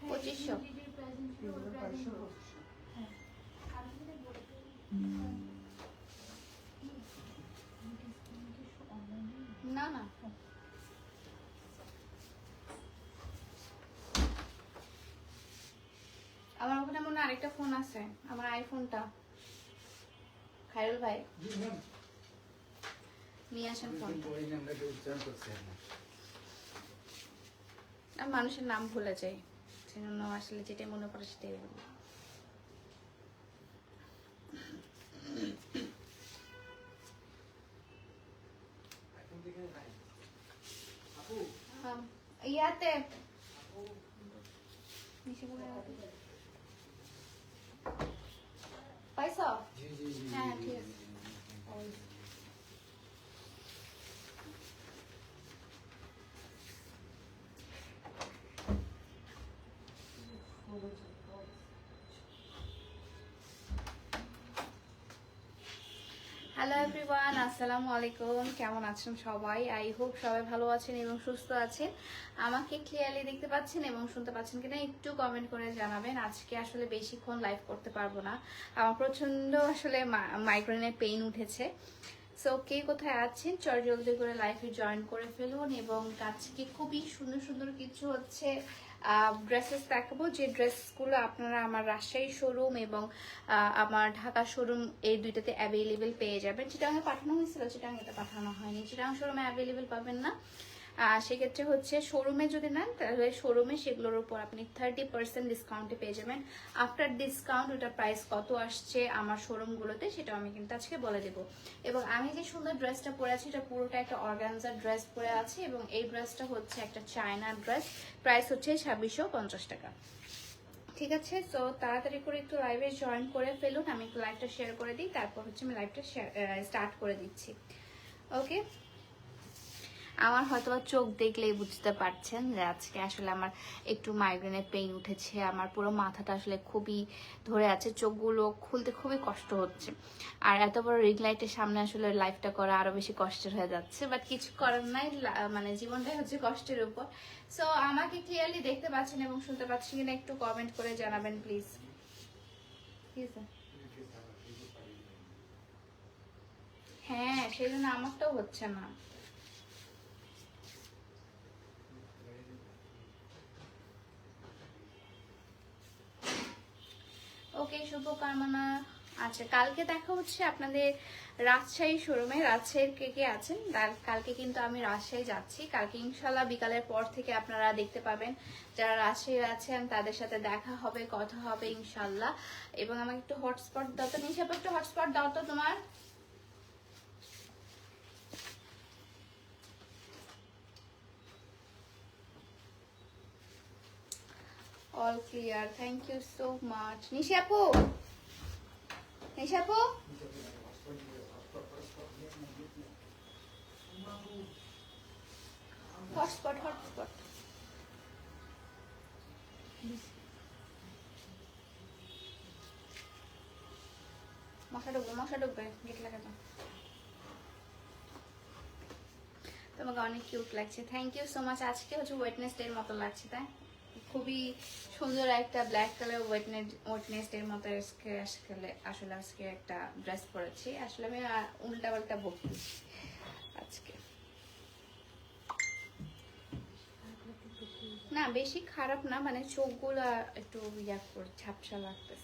পঁচিশশো। না না। আমার ওখানে মনে হয় আরেকটা ফোন আছে আমার আইফোনটা। খায়রুল ভাই। নিয়ে আসেন ফোন মানুষের নাম ভুলে যাই সেজন্য আসলে যেটা মনে পড়ে সেটাই বলি ইয়াতে। পাইছ? হ্যাঁ ঠিক আছে। হ্যালো এভরিওয়ান আসসালামু আলাইকুম কেমন আছেন সবাই? আই হোপ সবাই ভালো আছেন এবং সুস্থ আছেন। আমাকে ক্লিয়ারলি দেখতে পাচ্ছেন এবং শুনতে পাচ্ছেন কিনা একটু কমেন্ট করে জানাবেন। আজকে আসলে বেশিক্ষণ লাইভ করতে পারব না। আমার প্রচণ্ড আসলে মাইগ্রেনের পেইন উঠেছে। সো কে কোথায় আছেন? চট জলদি করে লাইফে জয়েন করে ফেলুন এবং আজকে খুবই সুন্দর সুন্দর কিছু হচ্ছে ড্রেসেস দেখাবো। যে ড্রেসগুলো আপনারা আমার রাজশাহী শোরুম এবং আমার ঢাকা শোরুম এই দুইটাতে অ্যাভেলেবেল পেয়ে যাবেন। চিটাঙে পাঠানো হয়েছিল চিটাঙেতে পাঠানো হয়নি। চিটাং শোরুমে অ্যাভেলেবেল পাবেন না। সেক্ষেত্রে হচ্ছে শোরুমে যদি নেন, তাহলে শোরুমে সেগুলোর উপর আপনি থার্টি পার্সেন্ট ডিসকাউন্টে পেয়ে যাবেন। আফটার ডিসকাউন্ট ওটা প্রাইস কত আসছে আমার শোরুমগুলোতে সেটাও আমি কিন্তু আজকে বলে দেবো। এবং আমি যে সুন্দর ড্রেসটা পরে আছি, এটা পুরোটা একটা অর্গানজার ড্রেস পরে আছে, এবং এই ড্রেসটা হচ্ছে একটা চায়না ড্রেস প্রাইস হচ্ছে ছাব্বিশশো পঞ্চাশ টাকা। ঠিক আছে? তো তাড়াতাড়ি করে একটু লাইভে জয়েন করে ফেলুন, আমি একটু লাইভটা শেয়ার করে দিই, তারপর হচ্ছে আমি লাইভটা স্টার্ট করে দিচ্ছি। ওকে আমার হয়তো চোখ দেখলেই বুঝতে পারছেন যে আজকে আসলে আমার একটু মাইগ্রেনের পেইন উঠেছে। আমার পুরো মাথাটা আসলে খুবই ধরে আছে, চোখগুলো খুলতে খুবই কষ্ট হচ্ছে। আর এত বড় রিং লাইটের সামনে আসলে লাইফটা করা আরও বেশি কষ্টের হয়ে যাচ্ছে। বাট কিছু করার নাই মানে জীবনটাই হচ্ছে কষ্টের উপর। সো আমাকে ক্লিয়ারলি দেখতে পাচ্ছেন এবং শুনতে পাচ্ছেন কিনা একটু কমেন্ট করে জানাবেন প্লিজ ঠিক আছে হ্যাঁ সেই জন্য আমারটাও হচ্ছে না। ওকে, শুভকামনা। আচ্ছা কালকে দেখা হচ্ছে আপনাদের রাজশাহী শোরুমে। রাজশাহীর কে কে আছেন? কালকে কিন্তু আমি রাজশাহী যাচ্ছি। কালকে ইনশাল্লাহ বিকালের পর থেকে আপনারা দেখতে পাবেন যারা রাজশাহীর আছেন, তাদের সাথে দেখা হবে, কথা হবে ইনশাল্লাহ। এবং আমাকে একটু হটস্পট দাও তো নিশাপ একটু হটস্পট দাও তো তোমার। All clear thank you so much নিশাপু নিশাপু হটস্পট হটস্পট মশা ঢুকবে মশা ঢুকবে। গেট লাগাতো। তোমাকে অনেক কিউট লাগছে। থ্যাংক ইউ সো মাচ আজকে হচ্ছে ওয়েটনেস এর মতো লাগছে, তাই? খুবই সুন্দর একটা ব্ল্যাক কালার ওয়েটনেস এর মতো আজকে আসলে আসলে আজকে একটা ড্রেস পরেছি। আসলে আমি উল্টা পাল্টা বকি আজকে। না, বেশি খারাপ না মানে চোখগুলো একটু ইয়া করে ঝাপসা লাগতেছে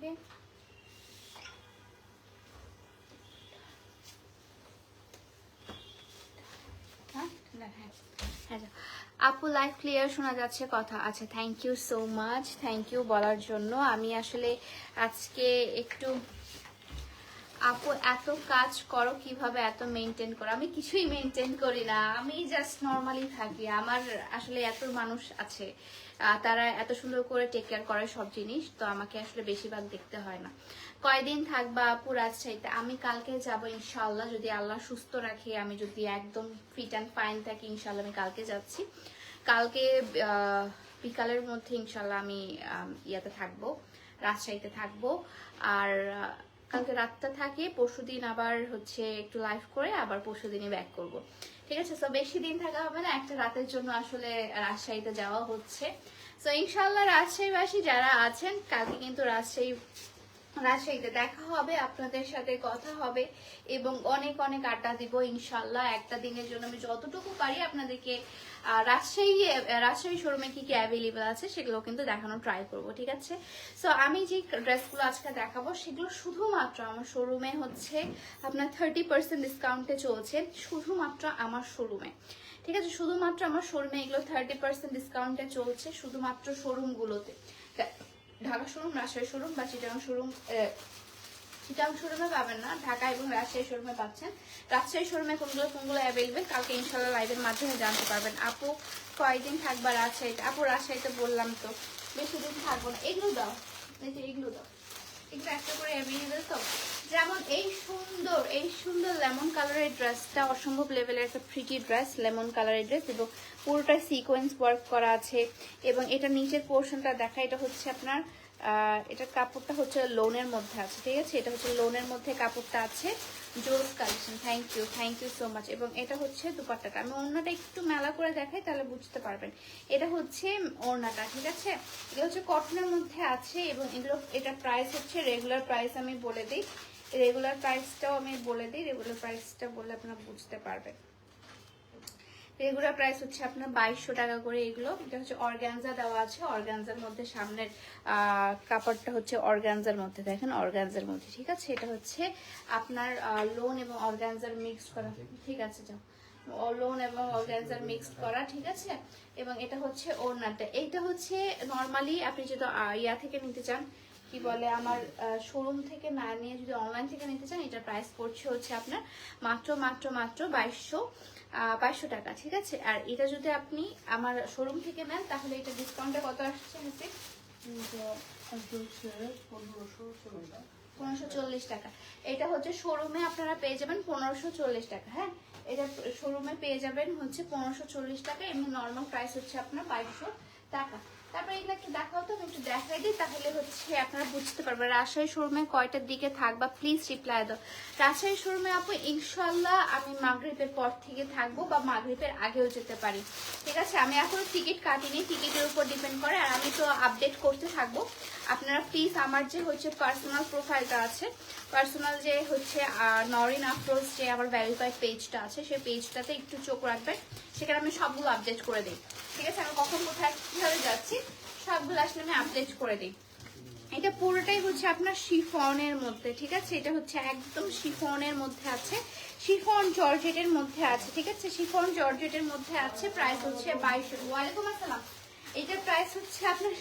ওকে? হ্যাঁ? হ্যাঁ হ্যাঁ। আপু লাইভ ক্লিয়ার শোনা যাচ্ছে কথা। আচ্ছা thank you so much thank you বলার জন্য। আমি আসলে আজকে একটু আপু, এত কাজ করো, কীভাবে এত মেনটেন করো? আমি কিছুই মেনটেন করি না। আমি জাস্ট নর্মালি থাকি। আমার আসলে এত মানুষ আছে। তারা এত সুন্দর করে টেক কেয়ার করে সব জিনিস, তো আমাকে আসলে বেশিরভাগ দেখতে হয় না। কয়দিন থাকবা আপু রাজশাহীতে আমি কালকে যাব ইনশাল্লাহ যদি আল্লাহ সুস্থ রাখে, আমি যদি একদম ফিট অ্যান্ড ফাইন থাকি ইনশাল্লাহ আমি কালকে যাচ্ছি। কালকে বিকালের মধ্যে ইনশাল্লাহ আমি, ইয়াতে থাকব, রাজশাহীতে থাকব। আর কালকে রাতটা থাকে পরশু দিন আবার হচ্ছে একটু লাইভ করে আবার পরশু দিনই ব্যাক করব। ঠিক আছে? তো বেশি দিন থাকা হবে না, একটা রাতের জন্য আসলে রাজশাহীতে যাওয়া হচ্ছে। তো ইনশাল্লাহ রাজশাহীবাসী যারা আছেন, কালকে কিন্তু রাজশাহী রাজশাহীতে দেখা হবে, আপনাদের সাথে কথা হবে এবং অনেক অনেক আড্ডা দিব ইনশাল্লাহ। একটা দিনের জন্য আমি যতটুকু পারি আপনাদেরকে রাজশাহী রাজশাহী শোরুমে কি কি অ্যাভেলেবেল আছে সেগুলো কিন্তু দেখানোর ট্রাই করব, ঠিক আছে? সো আমি যে ড্রেসগুলো আজকে দেখাবো সেগুলো শুধুমাত্র আমার শোরুমে হচ্ছে আপনার থার্টি পার্সেন্ট ডিসকাউন্টে চলছে শুধুমাত্র আমার শোরুমে ঠিক আছে? শুধুমাত্র আমার শোরুমে এগুলো থার্টি পার্সেন্ট ডিসকাউন্টে চলছে শুধুমাত্র শোরুমগুলোতে ঢাকা শোরুম, রাজশাহী শোরুম বা চিটাং শোরুম চিটাং শোরুমে পাবেন না। ঢাকা এবং রাজশাহী শোরুমে পাচ্ছেন। রাজশাহী শোরুমে কোনগুলো কোনগুলো অ্যাভেলেবেল কালকে ইনশাল্লাহ লাইভের মাধ্যমে জানতে পারবেন। আপু কয়েকদিন থাকবা রাজশাহীতে? আপু, রাজশাহীতে বললাম তো, বেশি দিন থাকব না। এগুলো দাও। এই যে এগুলো দাও। এগুলো একটা করে তো? যেমন এই সুন্দর এই সুন্দর লেমন কালারের ড্রেসটা অসম্ভব লেভেলের একটা ড্রেস লেমন কালারের ড্রেস এবং সিকোয়েন্স ওয়ার্ক করা আছে এবং পোর্শনটা এটা হচ্ছে আপনার কাপড়টা হচ্ছে লোনের মধ্যে আছে, ঠিক আছে? এটা হচ্ছে লোনের মধ্যে কাপড়টা আছে। জোস collection. Thank you thank you so much এবং এটা হচ্ছে দুপাট্টাটা। আমি ওড়নাটা একটু মেলা করে দেখাই, তাহলে বুঝতে পারবেন। এটা হচ্ছে ওড়নাটা, ঠিক আছে? এগুলো হচ্ছে কটনের মধ্যে আছে এবং এগুলো, এটা প্রাইস হচ্ছে রেগুলার প্রাইস আমি বলে দিই। রেগুলার প্রাইসটাও আমি বলে দিই রেগুলার প্রাইসটা বলে আপনারা বুঝতে পারবেন। রেগুলার প্রাইস হচ্ছে আপনার বাইশশো টাকা করে এগুলো। এটা হচ্ছে অর্গানজা দেওয়া আছে। অর্গানজার মধ্যে সামনের কাপড়টা হচ্ছে অর্গানজার মধ্যে। দেখেন অর্গানজার মধ্যে, ঠিক আছে? এটা হচ্ছে আপনার লোন এবং অর্গানজার মিক্স করা। ঠিক আছে, যাও। লোন এবং অর্গানজার মিক্সড করা, ঠিক আছে? এবং এটা হচ্ছে ওড়নাটা। এইটা হচ্ছে নর্মালি আপনি যদি ইয়া থেকে নিতে চান, কি বলে আমার শোরুম থেকে না নিয়ে যদি অনলাইন থেকে নিতে চান এটা প্রাইস পড়ছে হচ্ছে আপনার মাত্র মাত্র মাত্র বাইশশো বাইশশো টাকা ঠিক আছে? আর এটা যদি আপনি আমার শোরুম থেকে নেন তাহলে এটা ডিসকাউন্টে কত আসছে হাতে পনেরোশো চল্লিশ টাকা। এটা হচ্ছে শোরুমে আপনারা পেয়ে যাবেন পনেরোশো চল্লিশ টাকা হ্যাঁ? এটা শোরুমে পেয়ে যাবেন হচ্ছে পনেরোশো চল্লিশ টাকা এমনি নর্মাল প্রাইস হচ্ছে আপনার বাইশশো টাকা। তারপরে এগুলো একটু দেখাও তো একটু দেখাই দিই, তাহলে হচ্ছে আপনারা বুঝতে পারবেন। রাজশাহী শোরুমে কয়টার দিকে থাকবা? প্লিজ রিপ্লাই দাও। রাজশাহী শোরুমে আপু ইনশাল্লাহ আমি মাগরীবের পর থেকে থাকব বা মাগরীবের আগেও যেতে পারি। ঠিক আছে? আমি এখনও টিকিট কাটিনি, টিকিটের উপর ডিপেন্ড করে, আর আমি তো আপডেট করতে থাকব। আপনারা প্লিজ আমার যে হচ্ছে পার্সোনাল প্রোফাইলটা আছে পার্সোনাল যে হচ্ছে নরিন আফরোজ যে আমার ভ্যারিফাইড পেজটা আছে, সেই পেজটাতে একটু চোখ রাখবেন। সেখানে আমি সবগুলো আপডেট করে দিই। ঠিক আছে? আমি কখন, কোথায়, কীভাবে যাচ্ছি, সবগুলো আসলে আমি আপডেট করে দিই। এটা পুরোটাই হচ্ছে আপনার শিফনের মধ্যে, ঠিক আছে? এটা হচ্ছে একদম শিফনের মধ্যে আছে। শিফন জর্জেটের মধ্যে আছে, ঠিক আছে? শিফন জর্জেটের মধ্যে আছে প্রাইস হচ্ছে বাইশশো ওয়ালাইকুম আসসালাম। এটার প্রাইস হচ্ছে আপনার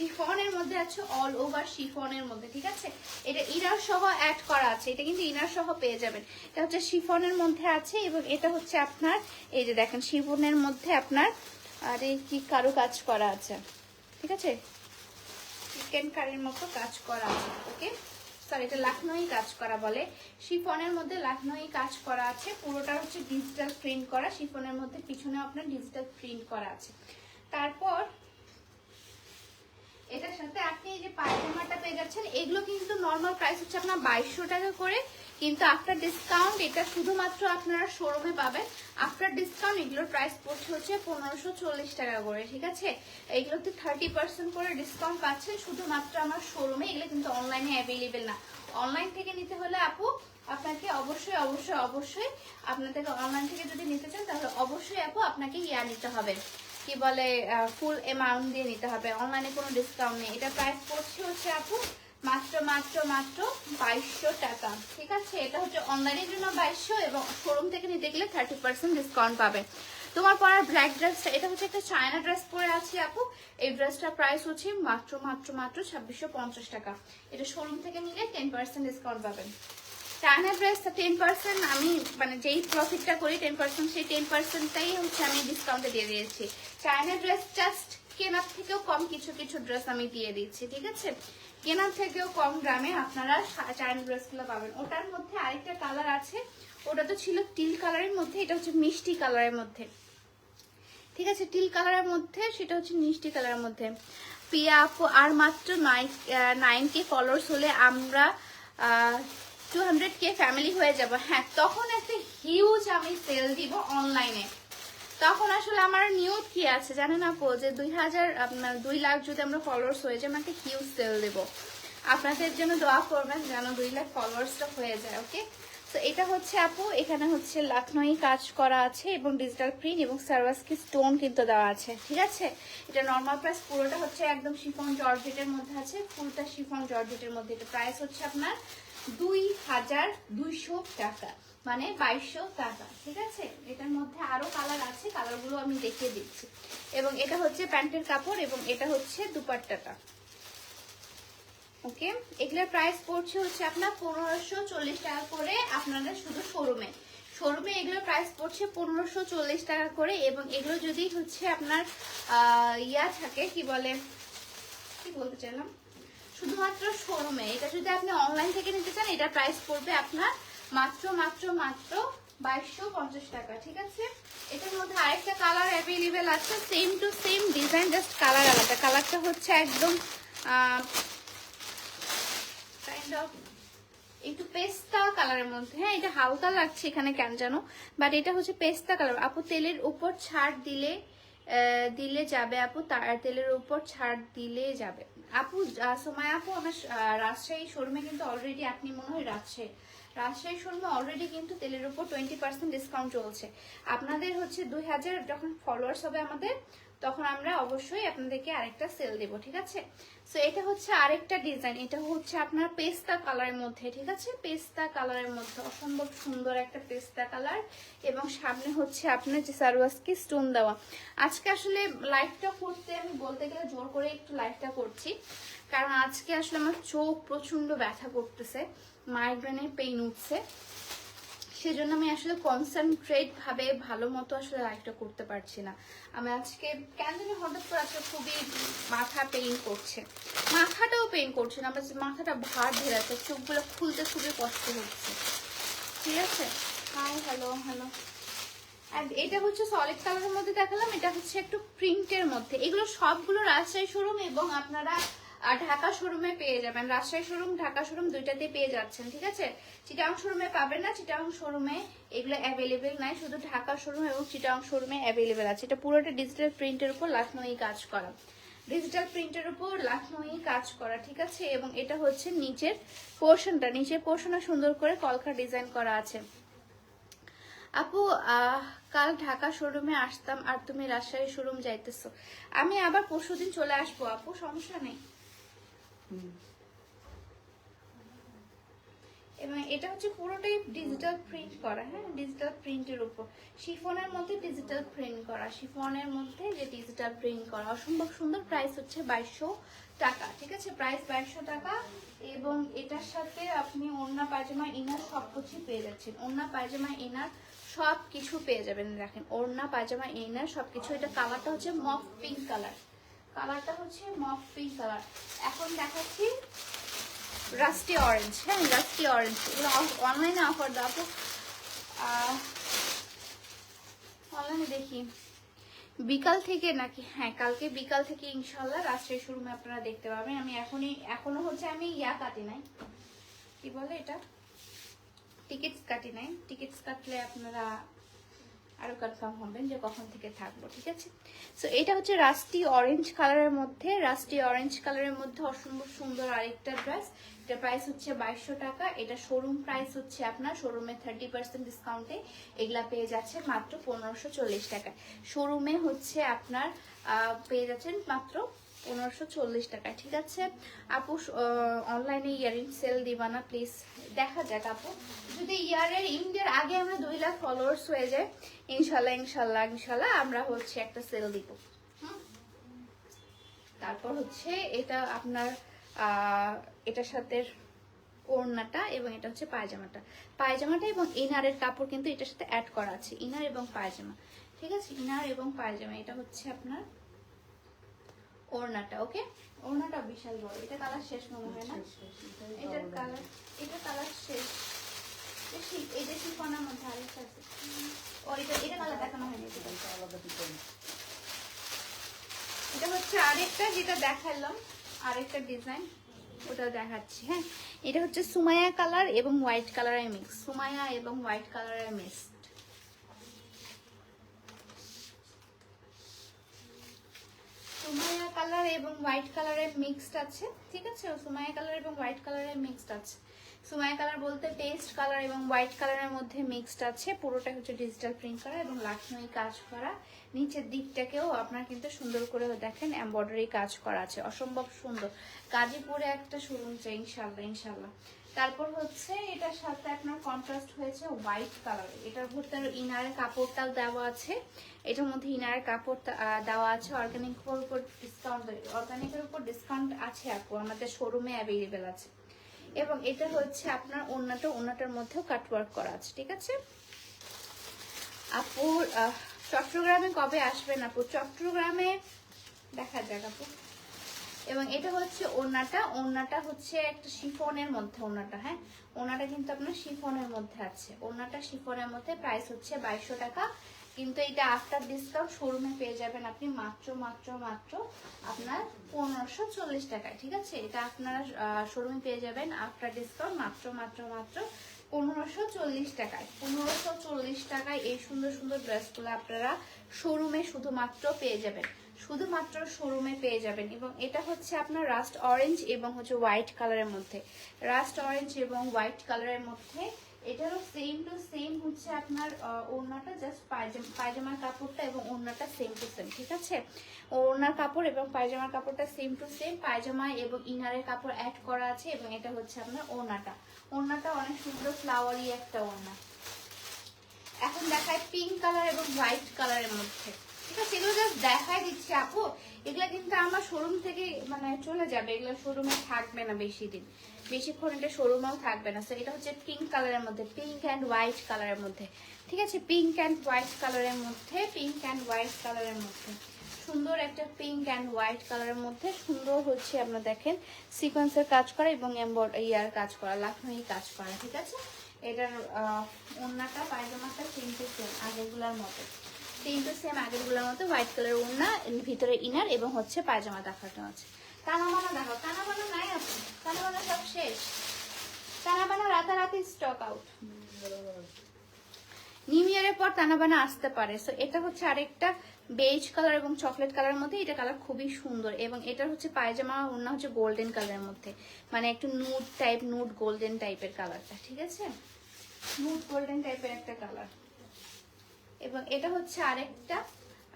শিফনের মধ্যে আছে অল ওভার শিফনের মধ্যে, ঠিক আছে? এটা ইনার সহ অ্যাড করা আছে, এটা কিন্তু ইনার সহ পেয়ে যাবেন। এটা হচ্ছে শিফনের মধ্যে আছে এবং এটা হচ্ছে আপনার, এই যে দেখেন, শিফনের মধ্যে আপনার, আর এই কি কারও কাজ করা আছে, ঠিক আছে? চিকেন কারির মতো কাজ করা আছে, ওকে? সরি এটা লাখনৌই কাজ করা বলে। শিফনের মধ্যে লাখনৌই কাজ করা আছে, পুরোটা হচ্ছে ডিজিটাল প্রিন্ট করা, শিফনের মধ্যে পিছনে আপনার ডিজিটাল প্রিন্ট করা আছে। তারপর এটার সাথে আপনি এই যে পায়জামাটা পেয়ে যাচ্ছেন, এগুলো কিন্তু নর্মাল প্রাইস হচ্ছে আপনার বাইশশো টাকা করে। কিন্তু আফটার ডিসকাউন্ট এটা শুধুমাত্র আপনারা শোরুমে পাবেন। আফটার ডিসকাউন্ট এগুলোর প্রাইস পড়ছে হচ্ছে পনেরোশো চল্লিশ টাকা করে, ঠিক আছে? এগুলোতে থার্টি পার্সেন্ট করে ডিসকাউন্ট পাচ্ছেন শুধুমাত্র আমার শোরুমে এগুলো কিন্তু অনলাইনে অ্যাভেলেবেল না। অনলাইন থেকে নিতে হলে আপু, আপনাকে অবশ্যই অবশ্যই অবশ্যই আপনাদেরকে অনলাইন থেকে যদি নিতে চান, তাহলে অবশ্যই আপু আপনাকে ইয়া নিতে হবে। কি বলে ফুল অ্যামাউন্ট দিয়ে নিতে হবে। অনলাইনে কোনো ডিসকাউন্ট নেই। এটা প্রাইস পড়ছে হচ্ছে আপু মাত্র মাত্র মাত্র বাইশশো টাকা। ঠিক আছে? এটা হচ্ছে অনলাইনের জন্য বাইশশো এবং শোরুম থেকে নিতে গেলে থার্টি পার্সেন্ট ডিসকাউন্ট পাবে। তোমার পরার ব্ল্যাক ড্রেসটা এটা হচ্ছে একটা চায়না ড্রেস পরে আছি আপু। এই ড্রেসটার প্রাইস হচ্ছে মাত্র মাত্র মাত্র ছাব্বিশশো টাকা। এটা শোরুম থেকে নিলে টেন পার্সেন্ট ডিসকাউন্ট পাবেন। চায়না ড্রেসটা টেন পার্সেন্ট আমি মানে যেই প্রফিটটা করি টেন পার্সেন্ট সেই টেন পার্সেন্টটাই হচ্ছে আমি ডিসকাউন্টে দিয়ে দিয়েছি। চায়না ড্রেস জাস্ট কেনার থেকেও কম কিছু কিছু ড্রেস আমি দিয়ে দিচ্ছি, ঠিক আছে? কেনার থেকেও কম দামে আপনারা চায়না ড্রেসগুলো পাবেন। ওটার মধ্যে আরেকটা কালার আছে, ওটা তো ছিল টিল কালারের মধ্যে, এটা হচ্ছে মিষ্টি কালারের মধ্যে। ঠিক আছে? টিল কালারের মধ্যে, সেটা হচ্ছে মিষ্টি কালারের মধ্যে। পিয়া আপু, আর মাত্র নাইন নাইন কে হলে আমরা টু হান্ড্রেড কে ফ্যামিলি হয়ে যাব। হ্যাঁ তখন একটা হিউজ আমি সেল দিব অনলাইনে তখন আসলে আমার নিয়ত কি আছে জানেন আপু? যে দুই হাজার, আপনার দুই লাখ যদি আমরা ফলোয়ার্স হয়ে যায় আমাকে হিউজ সেল দেবো। আপনাদের জন্য দোয়া করবেন যেন দুই লাখ ফলোয়ার্সটা হয়ে যায় ওকে তো এটা হচ্ছে আপু, এখানে হচ্ছে লাখনই কাজ করা আছে এবং ডিজিটাল প্রিন্ট এবং সার্ভাসকি স্টোন কিন্তু দেওয়া আছে, ঠিক আছে? এটা নর্মাল প্রাইস পুরোটা হচ্ছে একদম শিফন জর্জেটের মধ্যে আছে। ফুলটা শিফন জর্জেটের মধ্যে। এটা প্রাইস হচ্ছে আপনার দুই হাজার দুইশো টাকা মানে বাইশশো টাকা, ঠিক আছে? এটার মধ্যে আরও কালার আছে কালারগুলো আমি দেখিয়ে দিচ্ছি। এবং এটা হচ্ছে প্যান্টের কাপড় এবং এটা হচ্ছে দুপাট্টাটা। ওকে এগুলোর প্রাইস পড়ছে হচ্ছে আপনার পনেরোশো চল্লিশ টাকা করে আপনাদের শুধু শোরুমে শোরুমে এগুলোর প্রাইস পড়ছে পনেরোশো চল্লিশ টাকা করে এবং এগুলো যদি হচ্ছে আপনার ইয়া থাকে, কি বলে? কি বলতে চাইলাম? শুধুমাত্র শোরুমে। এটা যদি আপনি অনলাইন থেকে নিতে চান, এটা প্রাইস পড়বে আপনার মাত্র মাত্র মাত্র বাইশশো পঞ্চাশ টাকা, ঠিক আছে? এটার মধ্যে আরেকটা কালার অ্যাভেলেবেল আছে same to same design just colour আলাদা। কালারটা হচ্ছে একদম কাইন্ড অফ একটু পেস্তা কালারের মধ্যে। হ্যাঁ এটা হালকা লাগছে এখানে বাট এটা হচ্ছে পেস্তা কালার আপু, তেলের উপর ছাড় দিলে দিলে যাবে আপু, তার তেলের উপর ছাড় দিলে যাবে। আপু সোমায় আপু আমার রাজশাহী শোরুমে কিন্তু অলরেডি আপনি মনে হয় রাজশাহী। রাজশাহী শোরুমে অলরেডি কিন্তু তেলের উপর টোয়েন্টি পার্সেন্ট ডিসকাউন্ট চলছে। আপনাদের হচ্ছে দুই হাজার যখন ফলোয়ার্স হবে আমাদের, তখন আমরা অবশ্যই আপনাদেরকে আরেকটা সেল দেবো, ঠিক আছে? সো এটা হচ্ছে আরেকটা ডিজাইন এটা হচ্ছে আপনার পেস্তা কালারের মধ্যে, ঠিক আছে? পেস্তা কালারের মধ্যে, অসম্ভব সুন্দর একটা পেস্তা কালার এবং সামনে হচ্ছে আপনার যে সারওয়াসকি স্টোন দেওয়া। আজকে আসলে লাইভটা করতে আমি বলতে গেলে জোর করে একটু লাইভটা করছি, কারণ আজকে আসলে আমার চোখ প্রচণ্ড ব্যথা করতেছে। মাইগ্রেনের পেইন উঠছে। সেজন্য আমি আসলে কনসেন্ট্রেট ভাবে ভালো মতো আসলে লাইফটা করতে পারছি না। আমি আজকে কেন জানি হঠাৎ করে আজকে খুবই মাথা পেইন করছে। মাথাটাও পেইন করছে না, আমার মাথাটা ভার ধরে আছে, চোখগুলো খুলতে খুবই কষ্ট হচ্ছে। ঠিক আছে? হাই হ্যালো হ্যালো এটা হচ্ছে সলিড কালারের মধ্যে দেখালাম, এটা হচ্ছে একটু প্রিন্টের মধ্যে। এগুলো সবগুলো রাজশাহী শোরুম এবং আপনারা আহ, ঢাকা শোরুমে পেয়ে যাবেন। রাজশাহী শোরুম ঢাকা শোরুম দুইটাতে পেয়ে যাচ্ছেন ঠিক আছে? চিটাং শোরুমে পাবেন না চিটাং শোরুমে এগুলো অ্যাভেলেবেল নাই শুধু ঢাকা শোরুম এবং চিটাং শোরুমে অ্যাভেলেবেল আছে। এটা পুরোটা ডিজিটাল প্রিন্টের উপর লাখনই কাজ করা। ডিজিটাল প্রিন্টের উপর লাখনই কাজ করা ঠিক আছে? এবং এটা হচ্ছে নিচের পোর্শনটা নিচের পোর্শনে সুন্দর করে কলকা ডিজাইন করা আছে। আপু কাল ঢাকা শোরুমে আসতাম আর তুমি রাজশাহী শোরুম যাইতেছো। আমি আবার পরশুদিন চলে আসব আপু সমস্যা নেই। এবং এটা হচ্ছে পুরোটাই ডিজিটাল প্রিন্ট করা হ্যাঁ? ডিজিটাল প্রিন্টের উপর। শিফনের মধ্যে ডিজিটাল প্রিন্ট করা, শিফনের মধ্যে যে ডিজিটাল প্রিন্ট করা। অসম্ভব সুন্দর প্রাইস হচ্ছে বাইশশো টাকা, ঠিক আছে? প্রাইস বাইশশো টাকা এবং এটার সাথে আপনি ওড়না, পায়জামা, ইনার সব কিছু পেয়ে যাচ্ছেন। ওড়না, পায়জামা, ইনার সব কিছু পেয়ে যাবেন। দেখেন, ওড়না, পায়জামা, ইনার সব কিছু এটা কালারটা হচ্ছে মফ পিঙ্ক কালার কালারটা হচ্ছে মফ পিঙ্ক কালার। এখন দেখাচ্ছি রাস্টি অরেঞ্জ হ্যাঁ রাস্টি অরেঞ্জ এগুলো অনলাইনে অফার দাও। অনলাইনে দেখি। বিকাল থেকে নাকি? হ্যাঁ কালকে বিকাল থেকে ইনশাল্লাহ রাজশাহী শোরুমে আপনারা দেখতে পাবেন। আমি এখনই এখনও হচ্ছে আমি ইয়া কাটি নাই। কি বলে এটা? টিকিটস কাটি নাই। টিকিটস কাটলে আপনারা আরও কনফার্ম হবেন যে কখন থেকে থাকব, ঠিক আছে? সো এটা হচ্ছে রাস্টি অরেঞ্জ কালারের মধ্যে রাস্টি অরেঞ্জ কালারের মধ্যে অসম্ভব সুন্দর আরেকটা ড্রেস এটা প্রাইস হচ্ছে বাইশশো টাকা। এটা শোরুম প্রাইস হচ্ছে আপনার শোরুমে থার্টি পার্সেন্ট ডিসকাউন্টে এগুলা পেয়ে যাচ্ছে মাত্র পনেরোশো চল্লিশ টাকায়। শোরুমে হচ্ছে আপনার পেয়ে যাচ্ছেন মাত্র পনেরোশো চল্লিশ টাকায়, ঠিক আছে? আপু অনলাইনে ইয়ারিং সেল দিবা না প্লিজ দেখা যাক, আপু। যদি ইয়ারের ইন্ডিয়ার আগে আমরা দুই লাখ ফলোয়ার্স হয়ে যায় ইনশাল্লাহ ইনশাল্লাহ ইনশাল্লাহ আমরা হচ্ছে একটা সেল দিব? তারপর হচ্ছে এটা আপনার এটার সাথে ওড়নাটা এবং এটা হচ্ছে পায়জামাটা। পায়জামাটা এবং ইনারের কাপড় কিন্তু এটার সাথে অ্যাড করা আছে, ইনার এবং পায়জামা। ঠিক আছে? ইনার এবং পায়জামা, এটা হচ্ছে আপনার ওড়নাটা ওকে ওড়নাটা বিশাল বড়। এটা কালার শেষ মনে হয় না? এটার কালার এটা কালার শেষ। এটা শিফনের মধ্যে আরেকটা আছে। ও এটা এটা কালার দেখানো হয়নি। এটা হচ্ছে আরেকটা যেটা দেখালাম আরেকটা ডিজাইন ওটা দেখাচ্ছি হ্যাঁ? এটা হচ্ছে সুমায়া কালার এবং হোয়াইট কালারের মিক্স সুমায়া এবং হোয়াইট কালারের মিক্স সুমায়া কালার এবং হোয়াইট কালারের মিক্সড আছে, ঠিক আছে? সুমায়া কালার এবং হোয়াইট কালারের মিক্সড আছে। সুমায়া কালার বলতে পেস্ট কালার এবং হোয়াইট কালারের মধ্যে মিক্সড আছে পুরোটা হচ্ছে ডিজিটাল প্রিন্ট করা এবং লাখনই কাজ করা। নিচের দিকটাকেও আপনার কিন্তু সুন্দর করে দেখেন এমব্রয়ডারি কাজ করা আছে, অসম্ভব সুন্দর। গাজীপুরে একটা শোরুম চাই ইনশাল্লাহ ইনশাল্লাহ। তারপর হচ্ছে এটার সাথে আপনার কন্ট্রাস্ট হয়েছে হোয়াইট কালার এটার মধ্যে ইনারের কাপড়টাও দেওয়া আছে। এটার মধ্যে ইনারের কাপড় দেওয়া আছে। অর্গানিক উপর ডিসকাউন্ট অর্গানিকের উপর ডিসকাউন্ট আছে আপু। আমাদের শোরুমে অ্যাভেলেবেল আছে। এবং এটা হচ্ছে আপনার অন্যটা অন্যটার মধ্যেও কাটওয়ার্ক করা আছে, ঠিক আছে? আপুর চট্টগ্রামে কবে আসবেন আপু? চট্টগ্রামে, দেখা যাক আপু। এবং এটা হচ্ছে ওড়নাটা। ওড়নাটা হচ্ছে একটা শিফনের মধ্যে ওড়নাটা হ্যাঁ? ওড়নাটা কিন্তু আপনার শিফনের মধ্যে আছে। ওড়নাটা শিফনের মধ্যে প্রাইস হচ্ছে বাইশশো টাকা। কিন্তু এটা আফটার ডিসকাউন্ট শোরুমে পেয়ে যাবেন আপনি মাত্র মাত্র মাত্র আপনার পনেরোশো চল্লিশ টাকায়, ঠিক আছে? এটা আপনারা শোরুমে পেয়ে যাবেন আফটার ডিসকাউন্ট মাত্র মাত্র মাত্র পনেরোশো চল্লিশ টাকায়। পনেরোশো চল্লিশ টাকায় এই সুন্দর সুন্দর ড্রেসগুলো আপনারা শোরুমে শুধুমাত্র পেয়ে যাবেন। শুধুমাত্র শোরুমে পেয়ে যাবেন এবং এটা হচ্ছে আপনার রাস্ট অরেঞ্জ এবং হচ্ছে হোয়াইট কালারের মধ্যে। রাস্ট অরেঞ্জ এবং হোয়াইট কালারের মধ্যে এটারও সেম টু সেম হচ্ছে আপনার ওড়নাটা জাস্ট পায়জামা, পায়জামার কাপড়টা এবং ওড়নাটা সেম টু সেম ঠিক আছে? ওড়নার কাপড় এবং পায়জামার কাপড়টা সেম টু সেম পায়জামা এবং ইনারের কাপড় অ্যাড করা আছে এবং এটা হচ্ছে আপনার ওড়নাটা। ওড়নাটা অনেক সুন্দর ফ্লাওয়ারি একটা ওড়না। এখন দেখায় পিঙ্ক কালার এবং হোয়াইট কালারের মধ্যে। ঠিক আছে এগুলো দেখাই আপু? এগুলো কিন্তু আমার শোরুম মানে চলে যাবে। এগুলো শোরুমে থাকবে না বেশি দিন। বেশিক্ষণ এটা থাকবে না। এটা হচ্ছে পিঙ্ক কালারের মধ্যে পিঙ্ক অ্যান্ড হোয়াইট কালারের মধ্যে। ঠিক আছে? পিঙ্ক অ্যান্ড হোয়াইট কালারের মধ্যে পিঙ্ক অ্যান্ড হোয়াইট কালারের মধ্যে। সুন্দর একটা পিঙ্ক অ্যান্ড হোয়াইট কালারের মধ্যে সুন্দর হচ্ছে আপনারা দেখেন। সিকোয়েন্সের কাজ করা এবং ইয়ার কাজ করা লাখনই কাজ করা। ঠিক আছে? এটার ওড়নাটা পায়জামাটা সেম টু মতো। সেম টু সেম আগেরগুলোর মতো হোয়াইট কালার ওড়না ভিতরে ইনার এবং হচ্ছে পায়জামা দেখানো আছে। কানাবানা দেখো কানাবানা নাই আপনি কানাবানা সব শেষ। কানাবানা রাতারাতি স্টক আউট নিউ ইয়ারের পর তানাবানা আসতে পারে। সো এটা হচ্ছে আরেকটা বেজ কালার এবং চকলেট কালারের মধ্যে, এটা কালার খুবই সুন্দর। এবং এটার হচ্ছে পায়জামা অন্য হচ্ছে গোল্ডেন কালারের মধ্যে। মানে একটু নুড টাইপ নুড গোল্ডেন টাইপের কালারটা ঠিক আছে? নুড গোল্ডেন টাইপের একটা কালার এবং এটা হচ্ছে আরেকটা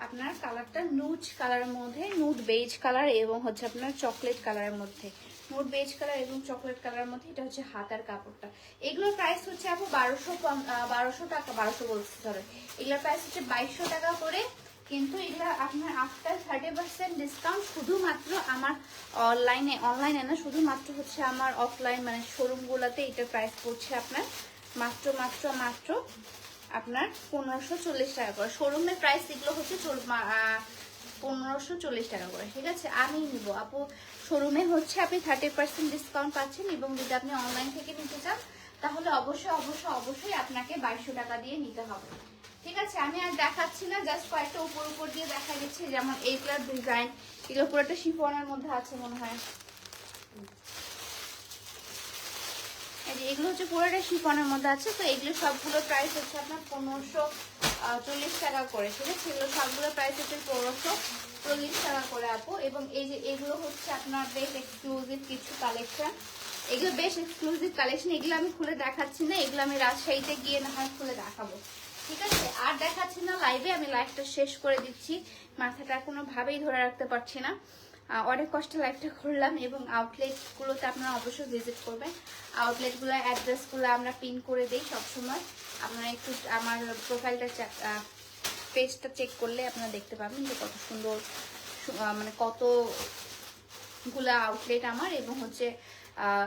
আপনার কালারটা নুড কালারের মধ্যে নুড বেজ কালার এবং হচ্ছে আপনার চকলেট কালারের মধ্যে। নুড বেজ কালার এবং চকলেট কালারের মধ্যে এটা হচ্ছে হাতার কাপড়টা। এগুলোর প্রাইস হচ্ছে আপু বারোশো বারোশো টাকা, বারোশো বলছি সরি এগুলোর প্রাইস হচ্ছে বাইশশো টাকা করে, কিন্তু এগুলো আপনার আফটার থার্টি পার্সেন্ট ডিসকাউন্ট শুধুমাত্র আমার অনলাইনে অনলাইনে না, শুধুমাত্র হচ্ছে আমার অফলাইন মানে শোরুমগুলোতে এটার প্রাইস পড়ছে আপনার মাত্র মাত্র মাত্র আপনার পনেরোশো চল্লিশ টাকা করে। শোরুমের প্রাইস এগুলো হচ্ছে পনেরোশো চল্লিশ টাকা করে, ঠিক আছে? আমি নিব। আপু শোরুমে হচ্ছে আপনি থার্টি পার্সেন্ট ডিসকাউন্ট পাচ্ছেন এবং যদি আপনি অনলাইন থেকে নিতে চান, তাহলে অবশ্যই অবশ্যই অবশ্যই আপনাকে বাইশশো টাকা দিয়ে নিতে হবে। ঠিক আছে? আমি আর দেখাচ্ছি না জাস্ট কয়েকটা উপর উপর দিয়ে দেখা দিচ্ছি যেমন এইগুলোর ডিজাইন এগুলো পুরোটা শিফনের মধ্যে আছে মনে হয়। এই যে এগুলো হচ্ছে পুরোটা শিফনের মধ্যে আছে, তো এগুলো সবগুলো প্রাইস হচ্ছে আপনার পনেরোশো চল্লিশ টাকা করে, ঠিক আছে? এগুলো সবগুলো প্রাইস হচ্ছে পনেরোশো চল্লিশ টাকা করে আপু। এবং এই যে এগুলো হচ্ছে আপনার বেশ এক্সক্লুসিভ কিছু কালেকশন এগুলো বেশ এক্সক্লুসিভ কালেকশন এগুলো আমি খুলে দেখাচ্ছি না, এগুলো আমি রাজশাহীতে গিয়ে না হয় খুলে দেখাবো, ঠিক আছে? আর দেখাচ্ছি না লাইভে আমি লাইভটা শেষ করে দিচ্ছি, মাথাটা কোনোভাবেই ধরে রাখতে পারছি না। অনেক কষ্টে লাইভটা করলাম এবং আউটলেটগুলোতে আপনারা অবশ্যই ভিজিট করবেন। আউটলেটগুলোর অ্যাড্রেসগুলো আমরা পিন করে দিই সবসময়। আপনারা একটু আমার প্রোফাইলটা পেজটা চেক করলে আপনারা দেখতে পাবেন যে কত সুন্দর মানে কতগুলো আউটলেট আমার এবং হচ্ছে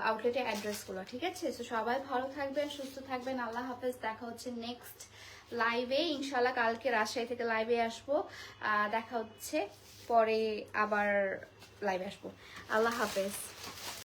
আউটলেটের অ্যাড্রেসগুলো ঠিক আছে? তো সবাই ভালো থাকবেন, সুস্থ থাকবেন, আল্লাহ হাফেজ। দেখা হচ্ছে নেক্সট লাইভে ইনশাল্লাহ কালকে রাজশাহী থেকে লাইভে আসব। দেখা হচ্ছে। পরে আবার লাইভ আসব। আল্লাহ হাফেজ।